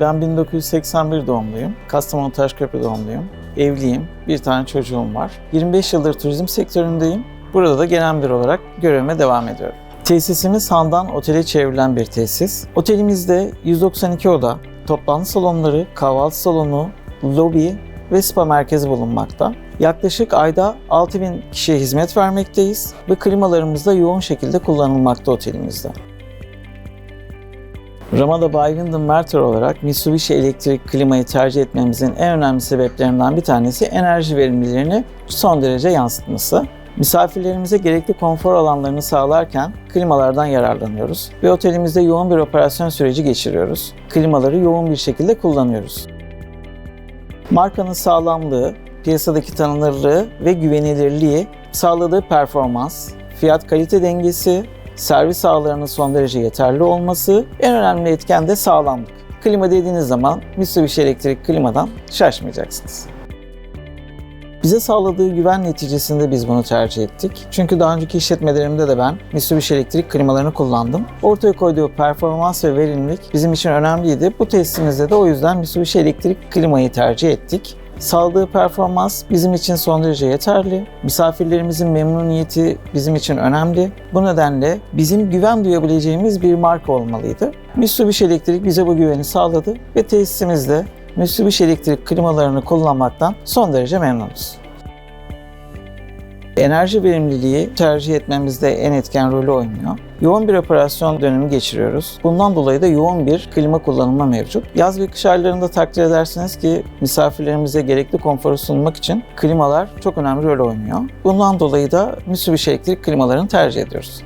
Ben 1981 doğumluyum. Kastamonu Taşköprü doğumluyum. Evliyim. Bir tane çocuğum var. 25 yıldır turizm sektöründeyim. Burada da genel müdür olarak görevime devam ediyorum. Tesisimiz handan otele çevrilen bir tesis. Otelimizde 192 oda, toplantı salonları, kahvaltı salonu, lobi ve spa merkezi bulunmakta. Yaklaşık ayda 6000 kişiye hizmet vermekteyiz ve klimalarımız da yoğun şekilde kullanılmakta otelimizde. Ramada Bay Wyndham Merter olarak Mitsubishi elektrik klimayı tercih etmemizin en önemli sebeplerinden bir tanesi enerji verimliliğini son derece yansıtması. Misafirlerimize gerekli konfor alanlarını sağlarken klimalardan yararlanıyoruz ve otelimizde yoğun bir operasyon süreci geçiriyoruz. Klimaları yoğun bir şekilde kullanıyoruz. Markanın sağlamlığı, piyasadaki tanınırlığı ve güvenilirliği, sağladığı performans, fiyat kalite dengesi, servis ağlarının son derece yeterli olması, en önemli etken de sağlamlık. Klima dediğiniz zaman Mitsubishi elektrik klimadan şaşmayacaksınız. Bize sağladığı güven neticesinde biz bunu tercih ettik. Çünkü daha önceki işletmelerimde de ben Mitsubishi elektrik klimalarını kullandım. Ortaya koyduğu performans ve verimlilik bizim için önemliydi. Bu testimizde de o yüzden Mitsubishi elektrik klimayı tercih ettik. Sağladığı performans bizim için son derece yeterli. Misafirlerimizin memnuniyeti bizim için önemli. Bu nedenle bizim güven duyabileceğimiz bir marka olmalıydı. Mitsubishi Elektrik bize bu güveni sağladı ve tesisimizde Mitsubishi elektrik klimalarını kullanmaktan son derece memnunuz. Enerji verimliliği tercih etmemizde en etken rolü oynuyor. Yoğun bir operasyon dönemi geçiriyoruz. Bundan dolayı da yoğun bir klima kullanımı mevcut. Yaz ve kış aylarında takdir edersiniz ki misafirlerimize gerekli konforu sunmak için klimalar çok önemli rol oynuyor. Bundan dolayı da Mitsubishi elektrik klimalarını tercih ediyoruz.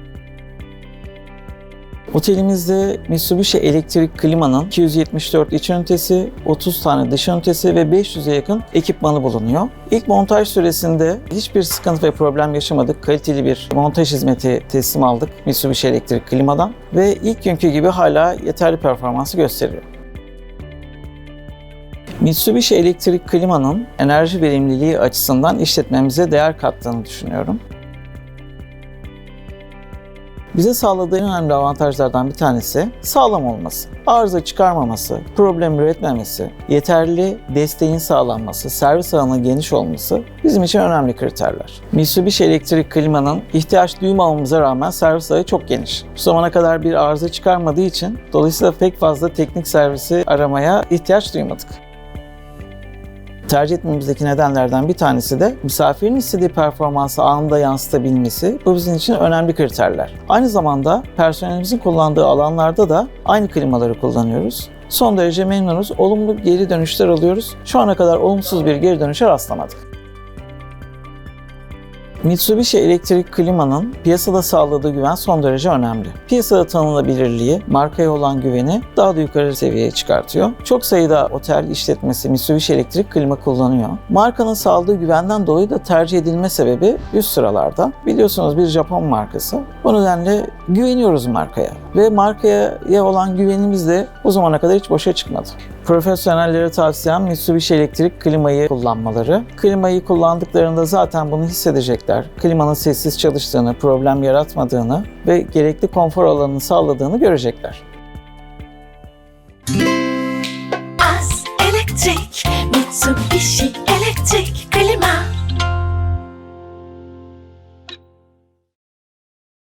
Otelimizde Mitsubishi elektrik klimanın 274 iç ünitesi, 30 tane dış ünitesi ve 500'e yakın ekipmanı bulunuyor. İlk montaj süresinde hiçbir sıkıntı ve problem yaşamadık. Kaliteli bir montaj hizmeti teslim aldık Mitsubishi elektrik klimadan ve ilk günkü gibi hala yeterli performansı gösteriyor. Mitsubishi elektrik klimanın enerji verimliliği açısından işletmemize değer kattığını düşünüyorum. Bize sağladığı en önemli avantajlardan bir tanesi sağlam olması. Arıza çıkarmaması, problem üretmemesi, yeterli desteğin sağlanması, servis alanı geniş olması bizim için önemli kriterler. Mitsubishi elektrik klimanın ihtiyaç duymamamıza rağmen servis ağı çok geniş. Bu zamana kadar bir arıza çıkarmadığı için dolayısıyla pek fazla teknik servisi aramaya ihtiyaç duymadık tercih etmemizdeki nedenlerden bir tanesi de misafirin istediği performansı anında yansıtabilmesi. Bu bizim için önemli kriterler. Aynı zamanda personelimizin kullandığı alanlarda da aynı klimaları kullanıyoruz. Son derece memnunuz. Olumlu geri dönüşler alıyoruz. Şu ana kadar olumsuz bir geri dönüşe rastlamadık. Mitsubishi elektrik klimanın piyasada sağladığı güven son derece önemli. Piyasada tanınabilirliği, markaya olan güveni daha da yukarı seviyeye çıkartıyor. Çok sayıda otel işletmesi Mitsubishi elektrik klima kullanıyor. Markanın sağladığı güvenden dolayı da tercih edilme sebebi üst sıralarda. Biliyorsunuz bir Japon markası. Bu nedenle güveniyoruz markaya. Ve markaya olan güvenimiz de o zamana kadar hiç boşa çıkmadı. Profesyonellere tavsiyem Mitsubishi elektrik klimayı kullanmaları. Klimayı kullandıklarında zaten bunu hissedecekler. Klimanın sessiz çalıştığını, problem yaratmadığını ve gerekli konfor alanını sağladığını görecekler.